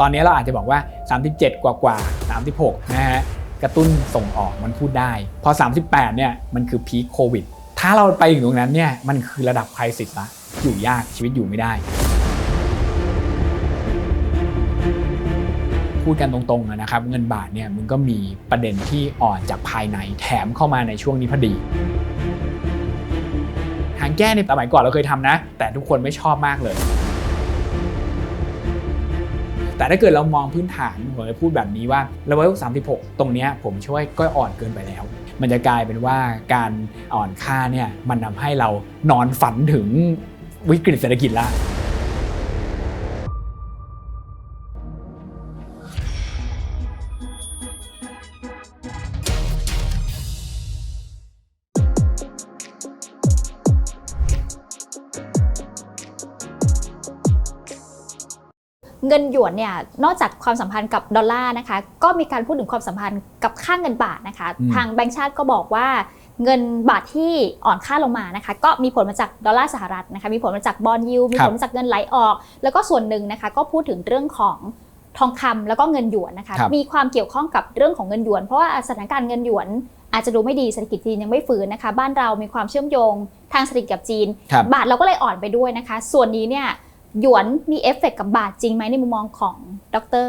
ตอนนี้เราอาจจะบอกว่า 37 กว่ากว่า36 นะฮะกระตุ้นส่งออกมันพูดได้ พอ 38 เนี่ยมันคือพีคโควิด ถ้าเราไปถึงตรงนั้นเนี่ยมันคือระดับไครสิสละอยู่ยากชีวิตอยู่ไม่ได้ พูดกันตรงๆนะครับ เงินบาทเนี่ยมันก็มีประเด็นที่อ่อนจากภายในแถมเข้ามาในช่วงนี้พอดีทางแก้ในสมัยก่อนเราเคยทำนะ แต่ทุกคนไม่ชอบมากเลย แต่ถ้าเกิดเรามองพื้นฐานผมจะพูดแบบนี้ว่าเลเวล36 ตรงนี้ผมช่วยก็อ่อนเกินไปแล้ว มันจะกลายเป็นว่าการอ่อนค่าเนี่ยมันทำให้เรานอนฝันถึงวิกฤตเศรษฐกิจละ เงินหยวนเนี่ยนอกจากความสัมพันธ์กับดอลลาร์นะคะก็มีการพูดถึงความสัมพันธ์กับค่าเงินบาทนะคะอืมทางแบงก์ชาติก็บอกว่าเงินบาทที่อ่อนค่าลงมานะคะ ก็มีผลมาจากดอลลาร์สหรัฐนะคะ มีผลมาจากบอลยูมีครัผบลมาจากเงินไหลออก แล้วก็ส่วนหนึ่งนะคะก็พูดถึงเรื่องของทองคำแล้วก็เงินหยวนนะคะครับมีความเกี่ยวข้องกับเรื่องของเงินหยวน เพราะว่าสถานการณ์เงินหยวน อาจจะดูไม่ดีเศรษฐกิจจีนยังไม่ฟื้นนะคะ บ้านเรามีความเชื่อมโยงทางเศรษฐกิจกับจีนครับบาทเราก็เลยอ่อนไปด้วยนะคะ ส่วนนี้เนี่ย หยวนมีเอฟเฟกต์กับบาทจริงไหมในมุมมองของดร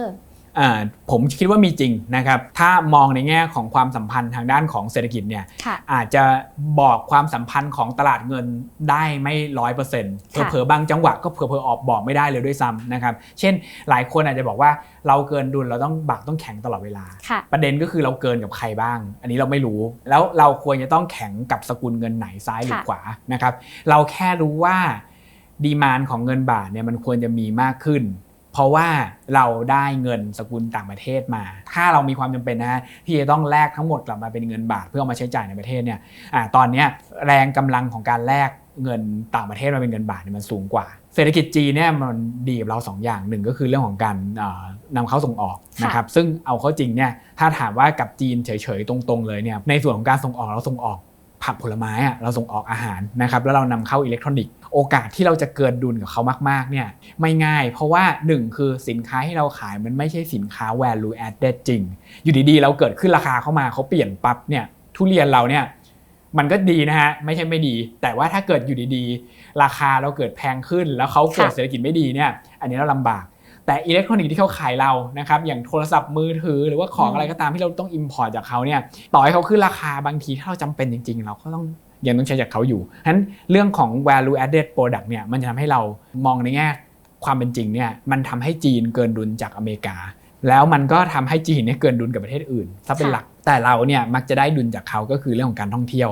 อ่าผมคิดว่ามีจริงนะครับ ถ้ามองในแง่ของความสัมพันธ์ทางด้านของเศรษฐกิจเนี่ยค่ะอาจจะบอกความสัมพันธ์ของตลาดเงินได้ไม่ร้อยเปอร์เซ็นต์ค่ะเผลอๆบางจังหวะก็เผลอๆออกบอกไม่ได้เลยด้วยซ้ำนะครับ เช่นหลายคนอาจจะบอกว่าเราเกินดุลเราต้องบากต้องแข็งตลอดเวลาค่ะประเด็นก็คือเราเกินกับใครบ้าง อันนี้เราไม่รู้ แล้วเราควรจะต้องแข็งกับสกุลเงินไหนซ้ายหรือค่ะขวานะครับ เราแค่รู้ว่า ดีมานของเงินบาทเนี่ยมันควรจะมีมากขึ้น เพราะว่าเราได้เงินสกุลต่างประเทศมา ถ้าเรามีความจำเป็นนะฮะที่จะต้องแลกทั้งหมดกลับมาเป็นเงินบาทเพื่อเอามาใช้จ่ายในประเทศเนี่ยอ่าตอนเนี้ยแรงกำลังของการแลกเงินต่างประเทศมาเป็นเงินบาทเนี่ยมันสูงกว่า เศรษฐกิจจีนเนี่ยมันดีกับเราสองอย่างหนึ่งก็คือเรื่องของการเอ่อนำเข้าส่งออกนะครับซึ่งเอาเข้าจริงเนี่ยถ้าถามว่ากับจีนเฉยๆตรงๆเลยเนี่ยในส่วนของการส่งออกเราส่งออกผักผลไม้อะเราส่งออกอาหารนะครับแล้วเรานำเข้าอิเล็กทรอนิกส์ โอกาสที่เราจะเกินดุลกับเขามากๆเนี่ยไม่ง่าย เพราะว่าหนึ่งคือสินค้าที่เราขายมันไม่ใช่สินค้า value added จริง อยู่ดีๆ เราเกิดขึ้นราคาเข้ามาเขาเปลี่ยนปั๊บเนี่ยทุเรียนเราเนี่ยมันก็ดีนะฮะไม่ใช่ไม่ดี แต่ว่าถ้าเกิดอยู่ดีๆ ราคาเราเกิดแพงขึ้น แล้วเขาเกิดค่ะเศรษฐกิจไม่ดีเนี่ยอันนี้เราลำบาก แต่อิเล็กทรอนิกส์ที่เขาขายเรานะครับอย่างโทรศัพท์มือถือหรือว่าของอืมอะไรก็ตามที่เราต้อง import จากเขาเนี่ยต่อให้เขาขึ้นราคาบางทีถ้าเราจำเป็นจริง ๆ เราก็ต้อง ยังต้องใช้จากเขาอยู่ฉะนั้นเรื่องของ value added product เนี่ยมันจะทำให้เรามองในแง่ความเป็นจริงเนี่ยมันทำให้จีนเกินดุลจากอเมริกา แล้วมันก็ทำให้จีนเนี่ยเกินดุลกับประเทศอื่นถ้าเป็นค่ะหลัก แต่เราเนี่ยมักจะได้ดุลจากเขาก็คือเรื่องของการท่องเที่ยว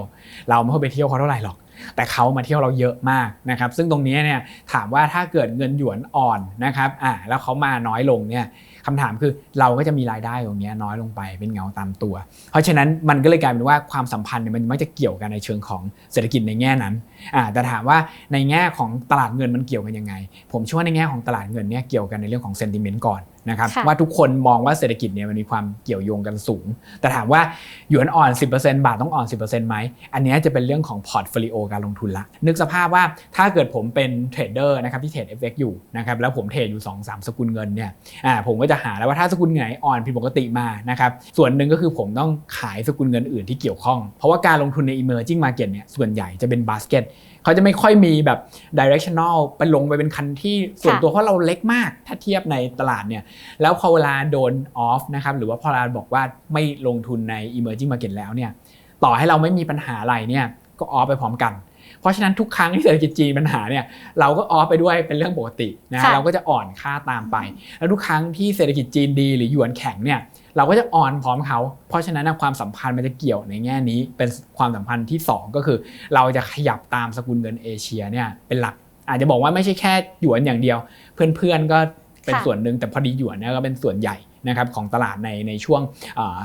เราไม่ค่อยไปเที่ยวเขาเท่าไหร่หรอก แต่เขามาเที่ยวเราเยอะมากนะครับซึ่งตรงนี้เนี่ยถามว่าถ้าเกิดเงินหยวนอ่อนนะครับอ่าแล้วเขามาน้อยลงเนี่ย คำถามคือเราก็จะมีรายได้ตรงนี้น้อยลงไปเป็นเงาตามตัว เพราะฉะนั้นมันก็เลยกลายเป็นว่าความสัมพันธ์เนี่ยมันมักจะเกี่ยวกันในเชิงของเศรษฐกิจในแง่นั้นอ่าแต่ถามว่าในแง่ของตลาดเงินมันเกี่ยวกันยังไง ผมเชื่อว่าในแง่ของตลาดเงินเนี่ยเกี่ยวกันในเรื่องของเซนติเมนต์ก่อน นะครับค่ะว่าทุกคนมองว่าเศรษฐกิจเนี่ยมันมีความเกี่ยวโยงกันสูง แต่ถามว่าหยวนอ่อน 10%บาทต้องอ่อน 10%ไหมอันเนี้ยจะเป็นเรื่องของพอร์ตโฟลิโอการลงทุนละนึกสภาพว่าถ้าเกิดผมเป็นเทรดเดอร์นะครับที่เทรด FX อยู่นะครับแล้วผมเทรดอยู่ 2-3 สกุลเงินเนี่ยอ่าผมก็จะหาแล้วว่าถ้าสกุลไหนอ่อนผิดปกติมานะครับส่วนหนึ่งก็คือผมต้องขายสกุลเงินอื่นที่เกี่ยวข้อง เพราะว่าการลงทุนใน emerging market เนี่ยส่วนใหญ่จะเป็น basket เขาจะไม่ค่อยมีแบบ directional ไปลงไปเป็นคันที่ส่วนค่ะตัวเพราะเราเล็กมากถ้าเทียบในตลาดเนี่ยแล้วพอเวลาโดนออฟนะครับหรือว่าพอเวลาบอกว่าไม่ลงทุนใน emerging market แล้วเนี่ยต่อให้เราไม่มีปัญหาอะไรเนี่ยก็ออฟไปพร้อมกัน เพราะฉะนั้นทุกครั้งที่เศรษฐกิจจีนมีปัญหาเนี่ยเราก็ออฟไปด้วยเป็นเรื่องปกตินะค่ะเราก็จะอ่อนค่าตามไป แล้วทุกครั้งที่เศรษฐกิจจีนดีหรือหยวนแข็งเนี่ย เราก็จะอ่อนพร้อมเขา เพราะฉะนั้นความสัมพันธ์มันจะเกี่ยวในแง่นี้ เป็นความสัมพันธ์ที่สองก็คือ เราจะขยับตามสกุลเงินเอเชียเนี่ยเป็นหลัก อาจจะบอกว่าไม่ใช่แค่หยวนอย่างเดียว เพื่อนๆก็เป็นส่วนหนึ่งแต่พอดีหยวนเนี่ยก็เป็นส่วนใหญ่นะครับของตลาดในในช่วง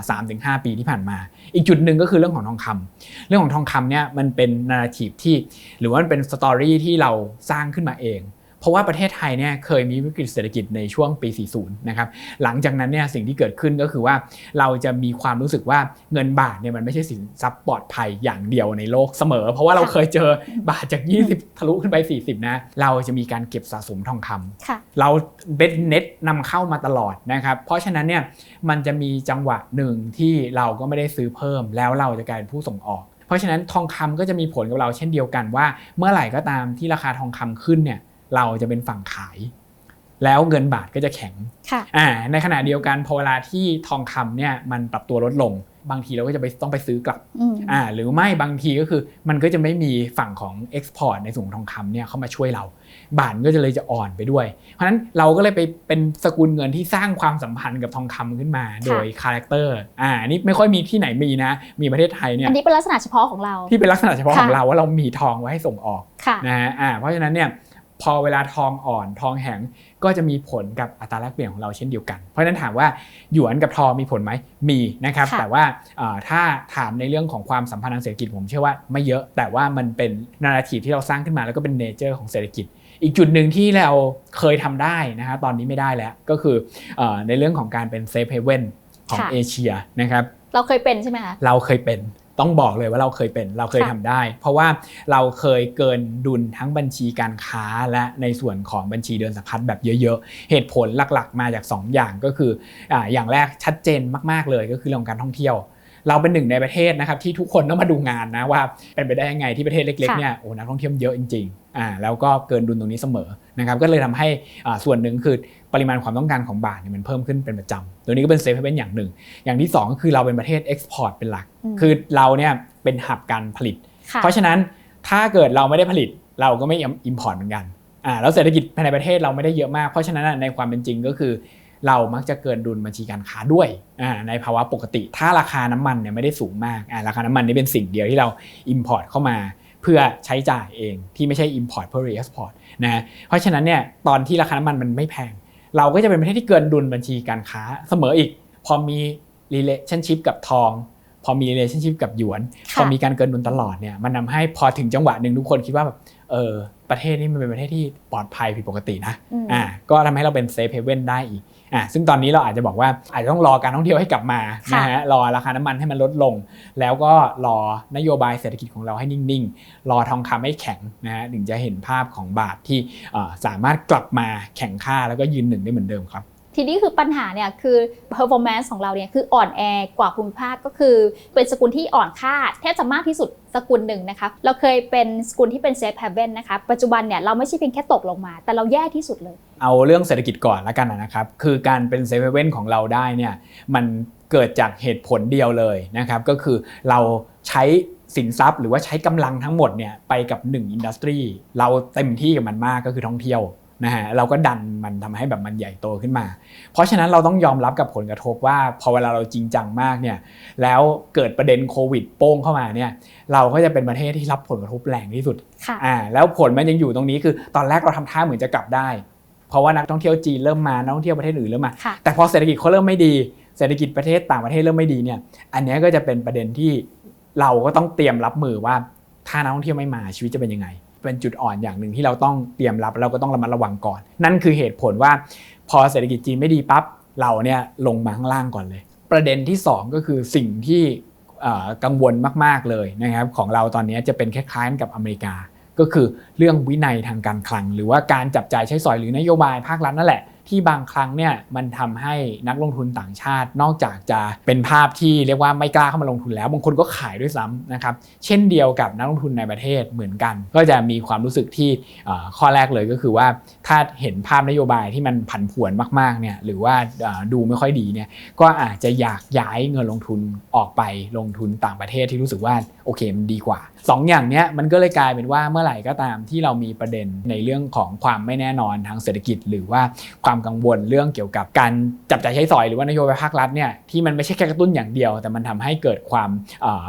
สามถึงหปีที่ผ่านมา อีกจุดหนึ่งก็คือเรื่องของทองคำเรื่องของทองคำเนี่ยมันเป็นนาราทีที่ หรือว่ามันเป็นสตอรี่ที่เราสร้างขึ้นมาเอง เพราะว่าประเทศไทยเนี่ยเคยมีวิกฤตเศรษฐกิจในช่วงปี 40 นะครับ หลังจากนั้นเนี่ยสิ่งที่เกิดขึ้นก็คือว่าเราจะมีความรู้สึกว่าเงินบาทเนี่ยมันไม่ใช่สินทรัพย์ปลอดภัยอย่างเดียวในโลกเสมอ เพราะว่าเราเคยเจอบาทจาก 20 ทะลุขึ้นไป 40 นะ เราจะมีการเก็บสะสมทองคำค่ะเราเบ็ดเน็ตนำเข้ามาตลอดนะครับ เพราะฉะนั้นเนี่ยมันจะมีจังหวะหนึ่งที่เราก็ไม่ได้ซื้อเพิ่ม แล้วเราจะกลายเป็นผู้ส่งออกเพราะฉะนั้นทองคำก็จะมีผลกับเราเช่นเดียวกันว่า เมื่อไหร่ก็ตามที่ราคาทองคำขึ้นเนี่ย เราจะเป็นฝั่งขาย แล้วเงินบาทก็จะแข็งค่ะอ่าในขณะเดียวกันพอเวลาที่ทองคำเนี่ยมันปรับตัวลดลง บางทีเราก็จะไปต้องไปซื้อกลับอืมอ่าหรือไม่บางทีก็คือมันก็จะไม่มีฝั่งของเอ็กซ์พอร์ตในส่วนของทองคำเนี่ยเข้ามาช่วยเรา บาทก็จะเลยจะอ่อนไปด้วย เพราะฉะนั้นเราก็เลยไปเป็นสกุลเงินที่สร้างความสัมพันธ์กับทองคำขึ้นมา โดยคาแรคเตอร์อ่าอันนี่ไม่ค่อยมีที่ไหนมีนะ มีประเทศไทยเนี่ยอันนี้เป็นลักษณะเฉพาะของเรา ที่เป็นลักษณะเฉพาะของค่ะเราว่าเรามีทองไว้ให้ส่งออกค่ะนะฮะอ่าเพราะฉะนั้นเนี่ย พอเวลาทองอ่อนทองแข็งก็จะมีผลกับอัตราแลกเปลี่ยนของเราเช่นเดียวกัน เพราะฉะนั้นถามว่าหยวนกับทองมีผลไหมมีนะครับค่ะแต่ว่าเอ่อถ้าถามในเรื่องของความสัมพันธ์ทางเศรษฐกิจผมเชื่อว่าไม่เยอะ แต่ว่ามันเป็นนาราทีฟที่เราสร้างขึ้นมาแล้วก็เป็นเนเจอร์ของเศรษฐกิจ อีกจุดหนึ่งที่เราเคยทำได้นะฮะตอนนี้ไม่ได้แล้วก็คือเออในเรื่องของการเป็นเซฟเฮเว่นของค่ะเอเชียนะครับเราเคยเป็นใช่ไหมคะเราเคยเป็น ต้องบอกเลยว่าเราเคยเป็นเราเคยค่ะทำได้ เพราะว่าเราเคยเกินดุลทั้งบัญชีการค้าและในส่วนของบัญชีเดินสะพัดแบบเยอะๆ เหตุผลหลักๆ มาจาก 2 อย่างก็คือออย่างแรกชัดเจนมากๆเลยก็คือเรื่องการท่องเที่ยวเราเป็นหนึ่งในประเทศนะครับที่ทุกคนต้องมาดูงานนะว่าเป็นไปได้ยังไงที่ประเทศเล็กๆเนี่ยโอ้นักท่องเที่ยวเยอะจริงๆอ่าแล้วก็เกินดุลตรงนี้เสมอ นะครับก็เลยทำให้อ่าส่วนหนึ่งคือปริมาณความต้องการของบาทเนี่ยมันเพิ่มขึ้นเป็นประจำตัวนี้ก็เป็นเซฟเฮเว่นอย่างหนึ่ง อย่างที่สองก็คือเราเป็นประเทศเอ็กซ์พอร์ตเป็นหลักอืมคือเราเนี่ยเป็นหับการผลิตค่ะเพราะฉะนั้นถ้าเกิดเราไม่ได้ผลิตเราก็ไม่อิมพอร์ตเหมือนกันอ่าแล้วเศรษฐกิจภายในประเทศเราไม่ได้เยอะมาก เพราะฉะนั้นในความเป็นจริงก็คือ เรามักจะเกินดุลบัญชีการค้าด้วยอ่าในภาวะปกติ ถ้าราคาน้ำมันเนี่ยไม่ได้สูงมากอ่าราคาน้ำมันนี่เป็นสิ่งเดียวที่เราอิมพอร์ตเข้ามาเพื่อใช้จ่ายเองที่ไม่ใช่ Import เพื่อ Re-export นะเพราะฉะนั้นเนี่ยตอนที่ราคาน้ำมันมันไม่แพง เราก็จะเป็นประเทศที่เกินดุลบัญชีการค้าเสมออีก พอมี relationship กับทอง พอมี relationship กับหยวนค่ะพอมีการเกินดุลตลอดเนี่ยมันทำให้พอถึงจังหวะหนึ่งทุกคนคิดว่าแบบ เออประเทศนี้มันเป็นประเทศที่ปลอดภัยผิดปกตินะอืมอ่าก็ทำให้เราเป็นเซฟเฮเว่นได้อีกอ่าซึ่งตอนนี้เราอาจจะบอกว่าอาจจะต้องรอการท่องเที่ยวให้กลับมาค่ะนะฮะรอราคาน้ำมันให้มันลดลง แล้วก็รอนโยบายเศรษฐกิจของเราให้นิ่งๆ รอทองคำให้แข็งนะฮะถึงจะเห็นภาพของบาทที่อ่าสามารถกลับมาแข่งค่าแล้วก็ยืนหนึ่งได้เหมือนเดิมครับ ทีนี้คือปัญหาเนี่ยคือ performance ของเราเนี่ยคืออ่อนแอกว่าภูมิภาคก็คือ เป็นสกุลที่อ่อนค่าแทบจะมากที่สุดสกุลหนึ่งนะคะเราเคยเป็นสกุลที่เป็น safe haven นะคะปัจจุบันเนี่ยเราไม่ใช่เพียงแค่ตกลงมา แต่เราแย่ที่สุดเลย เอาเรื่องเศรษฐกิจก่อนละกันนะครับ คือการเป็นเซฟเว่นของเราได้เนี่ยมันเกิดจากเหตุผลเดียวเลยนะครับก็คือเราใช้สินทรัพย์หรือว่าใช้กำลังทั้งหมดเนี่ยไปกับ1อินดัสทรีเราเต็มที่กับมันมากก็คือท่องเที่ยว นะฮะเราก็ดันมันทำให้แบบมันใหญ่โตขึ้นมา เพราะฉะนั้นเราต้องยอมรับกับผลกระทบว่าพอเวลาเราจริงจังมากเนี่ยแล้วเกิดประเด็นโควิดโป้งเข้ามาเนี่ยเราก็จะเป็นประเทศที่รับผลกระทบแรงที่สุดค่ะอ่าแล้วผลมันยังอยู่ตรงนี้คือตอนแรกเราทำท่าเหมือนจะกลับได้ เพราะว่านักท่องเที่ยวจีนเริ่มมานักท่องเที่ยวประเทศอื่นเริ่มมาค่ะแต่พอเศรษฐกิจเขาเริ่มไม่ดีเศรษฐกิจประเทศต่างประเทศเริ่มไม่ดีเนี่ยอันเนี้ยก็จะเป็นประเด็นที่เราก็ต้องเตรียมรับมือว่าถ้านักท่องเที่ยวไม่มาชีวิตจะเป็นยังไง เป็นจุดอ่อนอย่างหนึ่งที่เราต้องเตรียมรับเราก็ต้องระมัดระวังก่อน นั่นคือเหตุผลว่าพอเศรษฐกิจจีนไม่ดีปั๊บเราเนี่ยลงมาข้างล่างก่อนเลย ประเด็นที่สองก็คือสิ่งที่กังวลมาก ๆเลยนะครับของเราตอนนี้จะเป็นคล้ายๆกับอเมริกา ก็คือเรื่องวินัยทางการคลัง หรือว่าการจับจ่ายใช้สอยหรือนโยบายภาครัฐนั่นแหละ ที่บางครั้งเนี่ยมันทำให้นักลงทุนต่างชาติ นอกจากจะเป็นภาพที่เรียกว่าไม่กล้าเข้ามาลงทุนแล้วบางคนก็ขายด้วยซ้ำนะครับเช่นเดียวกับนักลงทุนในประเทศเหมือนกัน ก็จะมีความรู้สึกที่ข้อแรกเลยก็คือว่าถ้าเห็นภาพนโยบายที่มันผันผวนมากๆเนี่ยหรือว่าดูไม่ค่อยดีเนี่ยก็อาจจะอยากย้ายเงินลงทุนออกไปลงทุนต่างประเทศที่รู้สึกว่าโอเคมันดีกว่าสองอย่างเนี้ยมันก็เลยกลายเป็นว่าเมื่อไหร่ก็ตามที่เรามีประเด็นในเรื่องของความไม่แน่นอนทางเศรษฐกิจ หรือว่าความกังวลเรื่องเกี่ยวกับการจับจ่ายใช้สอยหรือว่านโยบายภาครัฐเนี่ยที่มันไม่ใช่แค่กระตุ้นอย่างเดียว แต่มันทำให้เกิดความ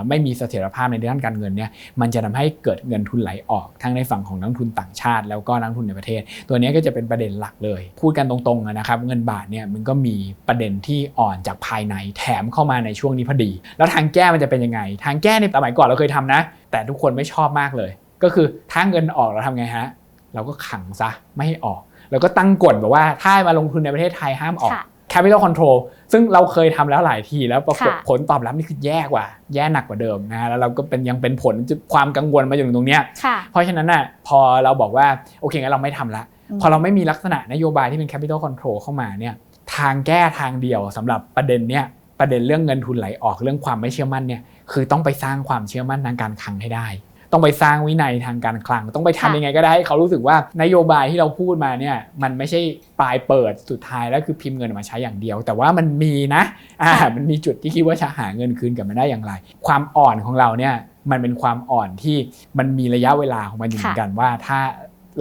ไม่มีเสถียรภาพในด้านการเงินเนี่ยมันจะทำให้เกิดเงินทุนไหลออกทั้งในฝั่งของนักทุนต่างชาติ แล้วก็นักทุนในประเทศ ตัวนี้ก็จะเป็นประเด็นหลักเลย พูดกันตรงๆนะครับเงินบาทเนี่ยมันก็มีประเด็นที่อ่อนจากภายในแถมเข้ามาในช่วงนี้พอดี แล้วทางแก้มันจะเป็นยังไง ทางแก้ในสมัยก่อนเราเคยทำนะ แต่ทุกคนไม่ชอบมากเลย ก็คือถ้าเงินออกเราทำไงฮะเราก็ขังซะไม่ให้ออก แล้วก็ตั้งกฎแบบว่าถ้ามาลงทุนในประเทศไทยห้ามออกค่ะ capital control ซึ่งเราเคยทำแล้วหลายทีแล้วปรากฏค่ะผลตอบรับนี่คือแย่กว่า แย่หนักกว่าเดิมนะฮะแล้วเราก็เป็นยังเป็นผลความกังวลมาอยู่ตรงเนี้ยค่ะเพราะฉะนั้นน่ะพอเราบอกว่าโอเคงั้นเราไม่ทำละอืมพอเราไม่มีลักษณะนโยบายที่เป็น capital control เข้ามาเนี่ยทางแก้ทางเดียวสำหรับประเด็นเนี้ยประเด็นเรื่องเงินทุนไหลออกเรื่องความไม่เชื่อมั่นเนี่ยคือต้องไปสร้างความเชื่อมั่นทางการคลังให้ได้ ต้องไปสร้างวินัยทางการคลัง ต้องไปทำค่ะยังไงก็ได้ให้เขารู้สึกว่านโยบายที่เราพูดมาเนี่ยมันไม่ใช่ปลายเปิดสุดท้ายแล้วคือพิมพ์เงินออกมาใช้อย่างเดียว แต่ว่ามันมีนะอ่ามันมีจุดที่คิดว่าจะหาเงินคืนกลับมาได้อย่างไร ความอ่อนของเราเนี่ยมันเป็นความอ่อนที่มันมีระยะเวลาของมันอยู่เหมือนกันว่าถ้า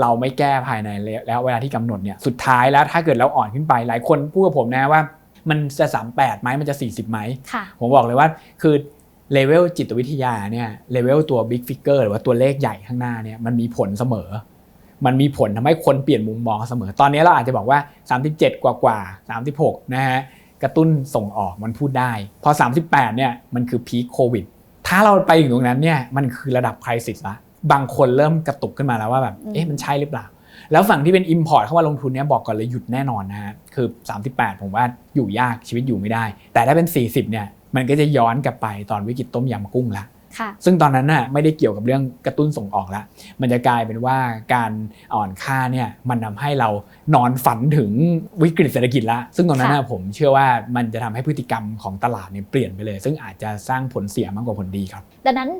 เราไม่แก้ภายในแล้วเวลาที่กำหนดเนี่ยสุดท้ายแล้วถ้าเกิดเราอ่อนขึ้นไปหลายคนพูดกับผมนะว่ามันจะ 38ไหมมันจะ 40ไหมค่ะผมบอกเลยว่า คือ เลเวลจิตวิทยาเนี่ยเลเวลตัว Big Figure หรือว่าตัวเลขใหญ่ข้างหน้าเนี่ยมันมีผลเสมอ มันมีผลทำให้คนเปลี่ยนมุมมองเสมอ ตอนนี้เราอาจจะบอกว่า 37 กว่ากว่า36 นะฮะกระตุ้นส่งออกมันพูดได้ พอ 38 เนี่ยมันคือพีคโควิดถ้าเราไปถึงตรงนั้นเนี่ยมันคือระดับคริสิสละบางคนเริ่มกระตุกขึ้นมาแล้วว่าแบบอืมเอ๊ะมันใช่หรือเปล่า แล้วฝั่งที่เป็น Import เข้ามาลงทุนเนี่ยบอกก่อนเลยหยุดแน่นอนนะฮะคือ 38 ผมว่าอยู่ยากชีวิตอยู่ไม่ได้ แต่ถ้าเป็น 40 เนี่ย มันก็จะย้อนกลับไปตอนวิกฤตต้มยำกุ้งละค่ะซึ่งตอนนั้นน่ะไม่ได้เกี่ยวกับเรื่องกระตุ้นส่งออกแล้วมันจะกลายเป็นว่าการอ่อนค่าเนี่ยมันทาให้เรานอนฝันถึงวิกฤตเศรษฐกิจละซึ่งตรงนั้นน่ะค่ะผมเชื่อว่ามันจะทำให้พฤติกรรมของตลาดเนี่ยเปลี่ยนไปเลย ซึ่งอาจจะสร้างผลเสียมากกว่าผลดีครับ ดังนั้น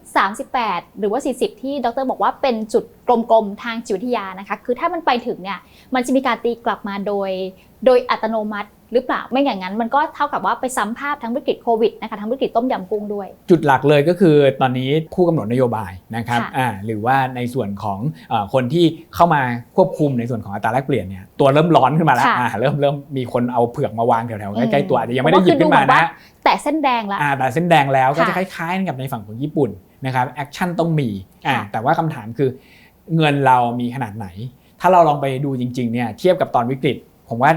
38 หรือว่า 40 ที่ดรบอกว่าเป็นจุดกลมๆทางจิตวิทยานะคะคือถ้ามันไปถึงเนี่ยมันจะมีการตีกลับมาโดย โดยอัตโนมัติ หรือเปล่าไม่อย่างนั้นมันก็เท่ากับว่าไปซ้ำภาพทั้งวิกฤตโควิดนะคะทั้งวิกฤตต้มยำกุ้งด้วย จุดหลักเลยก็คือตอนนี้ผู้กำหนดนโยบายนะครับค่ะอ่าหรือว่าในส่วนของเออคนที่เข้ามาควบคุมในส่วนของอัตราแลกเปลี่ยนเนี่ยตัวเริ่มร้อนขึ้นมาแล้วค่ะอ่าเริ่มเริ่มมีคนเอาเผือกมาวางแถวๆใกล้อืมๆตัวอาจจะยังไม่ได้หยิบขึ้นมาเพราะว่าคือดูเหมือนว่านะแต่เส้นแดงละอ่าแต่เส้นแดงแล้วก็ค่ะจะคล้ายๆกับในฝั่งของญี่ปุ่นนะครับแอคชั่นต้องมีอ่าค่ะแต่ว่าคำถามคือเงินเรามีขนาดไหน ถ้าเราลองไปดูจริงๆเนี่ยเทียบกับตอนวิกฤต ผมว่า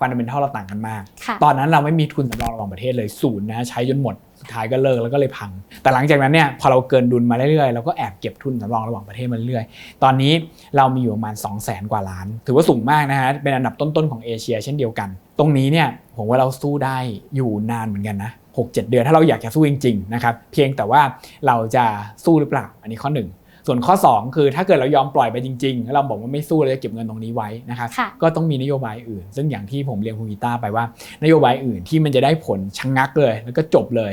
ฟันเดเมนทัลเราต่างกันมากค่ะตอนนั้นเราไม่มีทุนสำรองระหว่างประเทศเลยศูนย์นะใช้จนหมดสุดท้ายก็เลิกแล้วก็เลยพัง แต่หลังจากนั้นเนี่ยพอเราเกินดุลมาเรื่อยๆเราก็แอบเก็บทุนสำรองระหว่างประเทศมาเรื่อยๆตอนนี้เรามีอยู่ประมาณ 2 0 0แสนกว่าล้าน ถือว่าสูงมากนะฮะเป็นอันดับต้นๆของเอเชีย เช่นเดียวกัน ตรงนี้เนี่ยผมว่าเราสู้ได้อยู่นานเหมือนกันนะ6-7 เดือนถ้าเราอยากจะสู้จริงๆนะครับเพียงแต่ว่าเราจะสู้หรือเปล่า อันนี้ข้อหนึ่ง ส่วนข้อ 2 คือถ้าเกิดเรายอมปล่อยไปจริงๆแล้วเราบอกว่าไม่สู้เราจะเก็บเงินตรงนี้ไว้นะครับค่ะก็ต้องมีนโยบายอื่น ซึ่งอย่างที่ผมเรียนคุณกีตาร์ไปว่านโยบายอื่นที่มันจะได้ผลชะงงักเลย แล้วก็จบเลย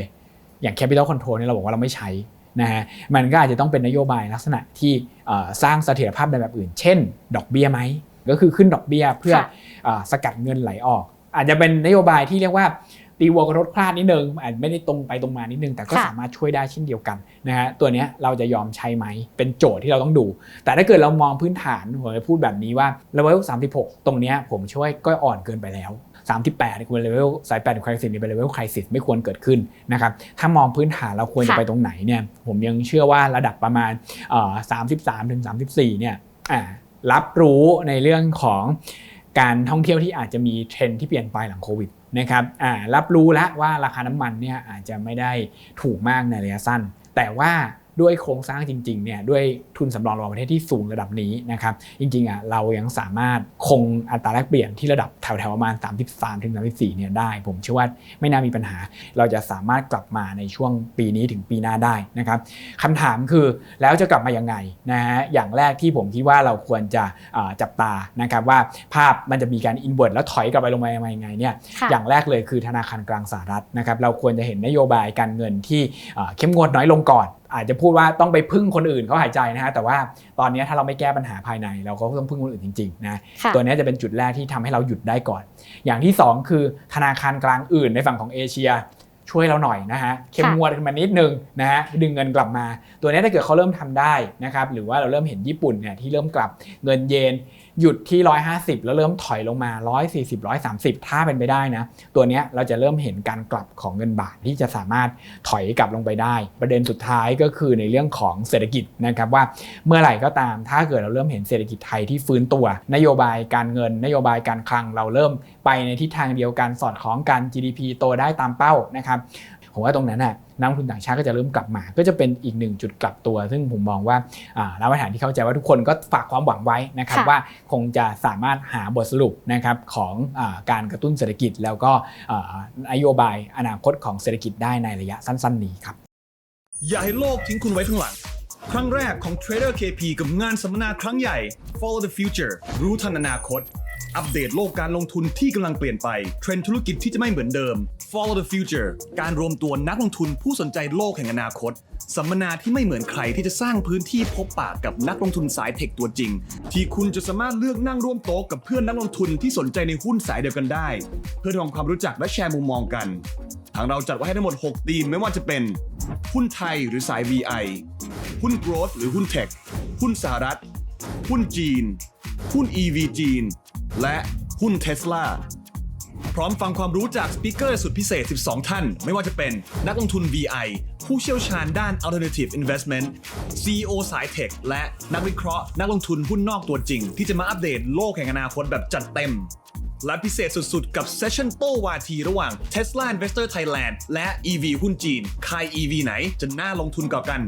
อย่าง capital control เนี่ยเราบอกว่าเราไม่ใช้นะฮะมันก็อาจจะต้องเป็นนโยบายลักษณะที่เอ่อสร้างเสถียรภาพในแบบอื่น เช่น ดอกเบี้ยไหมก็คือขึ้นดอกเบี้ยเพื่อค่ะเออสกัดเงินไหลออก อาจจะเป็นนโยบายที่เรียกว่า ตีวัวกระทดพลาดนิดนึงอาจไม่ได้ตรงไปตรงมานิดนึง แต่ก็ค่ะสามารถช่วยได้เช่นเดียวกันนะฮะตัวเนี้ยเราจะยอมใช้ไหมเป็นโจทย์ที่เราต้องดู แต่ถ้าเกิดเรามองพื้นฐานผมจะพูดแบบนี้ว่าเลเวล36 ตรงเนี้ยผมช่วยก็อ่อนเกินไปแล้ว38เนี่ยควรเลเวลสาย8คริสิสนี่เป็นเลเวลคริสิสไม่ควรเกิดขึ้นนะครับถ้ามองพื้นฐานเราควรจะค่ะไปตรงไหนเนี่ยผมยังเชื่อว่าระดับประมาณเอ่อ33ถึง34เนี่ยอ่ารับรู้ในเรื่องของการท่องเที่ยวที่อาจจะมีเทรนด์ที่เปลี่ยนไปหลังโควิด นะครับรับรู้แล้วว่าราคาน้ำมันเนี่ยอาจจะไม่ได้ถูกมากในระยะสั้น แต่ว่า ด้วยโครงสร้างจริงๆเนี่ยด้วยทุนสำรองระหว่างประเทศที่สูงระดับนี้นะครับจริงๆอะเรายังสามารถคงอัตราแลกเปลี่ยนที่ระดับแถวๆประมาณ 33ถึง34เนี่ยได้ผมเชื่อว่าไม่น่ามีปัญหา เราจะสามารถกลับมาในช่วงปีนี้ถึงปีหน้าได้นะครับคำถามคือแล้วจะกลับมายังไงนะฮะอย่างแรกที่ผมคิดว่าเราควรจะอ่าจับตานะครับว่าภาพมันจะมีการอินเวอร์แล้วถอยกลับไปลงมายังไงเนี่ยค่ะอย่างแรกเลยคือธนาคารกลางสหรัฐนะครับเราควรจะเห็นนโยบายการเงินที่เอ่อเข้มงวดน้อยลงก่อนอาจจะพูดว่าต้องไปพึ่งคนอื่นเขาหายใจนะฮะแต่ว่าตอนนี้ถ้าเราไม่แก้ปัญหาภายใน เราก็ต้องพึ่งคนอื่นจริงๆนะค่ะตัวนี้จะเป็นจุดแรกที่ทำให้เราหยุดได้ก่อน อย่างที่ 2 คือธนาคารกลางอื่นในฝั่งของเอเชียช่วยเราหน่อยนะฮะเข้มงวดขึ้นมานิดนึงนะฮะดึงเงินกลับมา ตัวนี้ถ้าเกิดเขาเริ่มทำได้นะครับหรือว่าเราเริ่มเห็นญี่ปุ่นเนี่ยที่เริ่มกลับเงินเยน หยุดที่ 150 แล้วเริ่มถอยลงมา 140 130 ถ้าเป็นไปได้นะ ตัวนี้เราจะเริ่มเห็นการกลับของเงินบาทที่จะสามารถถอยกลับลงไปได้ ประเด็นสุดท้ายก็คือในเรื่องของเศรษฐกิจนะครับว่าเมื่อไหร่ก็ตาม ถ้าเกิดเราเริ่มเห็นเศรษฐกิจไทยที่ฟื้นตัว นโยบายการเงิน นโยบายการคลังเราเริ่มไปในทิศทางเดียวกันสอดคล้องกัน GDP โตได้ตามเป้านะครับ ผมว่าตรงนั้นน่ะนักลงทุนต่างชาติก็จะเริ่มกลับมา ก็จะเป็นอีกหนึ่งจุดกลับตัว ซึ่งผมมองว่าอ่ารัฐบาลที่เข้าใจว่าทุกคนก็ฝากความหวังไว้นะครับค่ะว่าคงจะสามารถหาบทสรุปนะครับของอาการกระตุ้นเศรษฐกิจ แล้วก็อ่านโยบายอนาคตของเศรษฐกิจได้ในระยะสั้น ๆ นี้ครับอย่าให้โลกทิ้งคุณไว้ข้างหลังครั้งแรกของ Trader KP กับงานสัมมนาครั้งใหญ่ Follow the Future รู้ทันอนาคต อัปเดตโลกการลงทุนที่กำลังเปลี่ยนไป เทรนด์ธุรกิจที่จะไม่เหมือนเดิม Follow the Future การรวมตัวนักลงทุนผู้สนใจโลกแห่งอนาคต สัมมนาที่ไม่เหมือนใครที่จะสร้างพื้นที่พบปะกับนักลงทุนสายเทคตัวจริง ที่คุณจะสามารถเลือกนั่งร่วมโต๊ะกับเพื่อนนักลงทุนที่สนใจในหุ้นสายเดียวกันได้ เพื่อทำความรู้จักและแชร์มุมมองกันทางเราจัดไว้ให้ทั้งหมด 6 ธีมไม่ว่าจะเป็น หุ้นไทยหรือสาย VI หุ้น growth หรือหุ้น tech หุ้นสหรัฐ หุ้นจีน หุ้น EV จีน และหุ้น Tesla พร้อมฟังความรู้จากสปีกเกอร์สุดพิเศษ 12 ท่าน ไม่ว่าจะเป็นนักลงทุน VI ผู้เชี่ยวชาญด้าน Alternative Investment CEO สายเทคและนักวิเคราะห์ นักลงทุนหุ้นนอกตัวจริง ที่จะมาอัปเดตโลกแห่งอนาคตแบบจัดเต็ม และพิเศษสุดๆ กับเซสชั่นโต้วาทีระหว่าง Tesla Investor Thailand และ EV หุ้นจีน ใคร EV ไหนจะน่าลงทุนกว่ากัน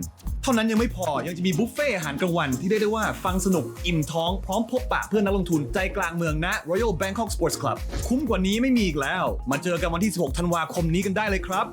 ท่านั้นยังไม่พอยังจะมีบุฟเฟ่อาหารกลางวันที่ได้ได้ว่าฟังสนุกอิ่มท้องพร้อมพบปะเพื่อนนักลงทุนใจกลางเมืองณ Royal Bangkok Sports Club คุ้มกว่านี้ไม่มีอีกแล้ว มาเจอกันวันที่ 16 ธันวาคมนี้กันได้เลยครับ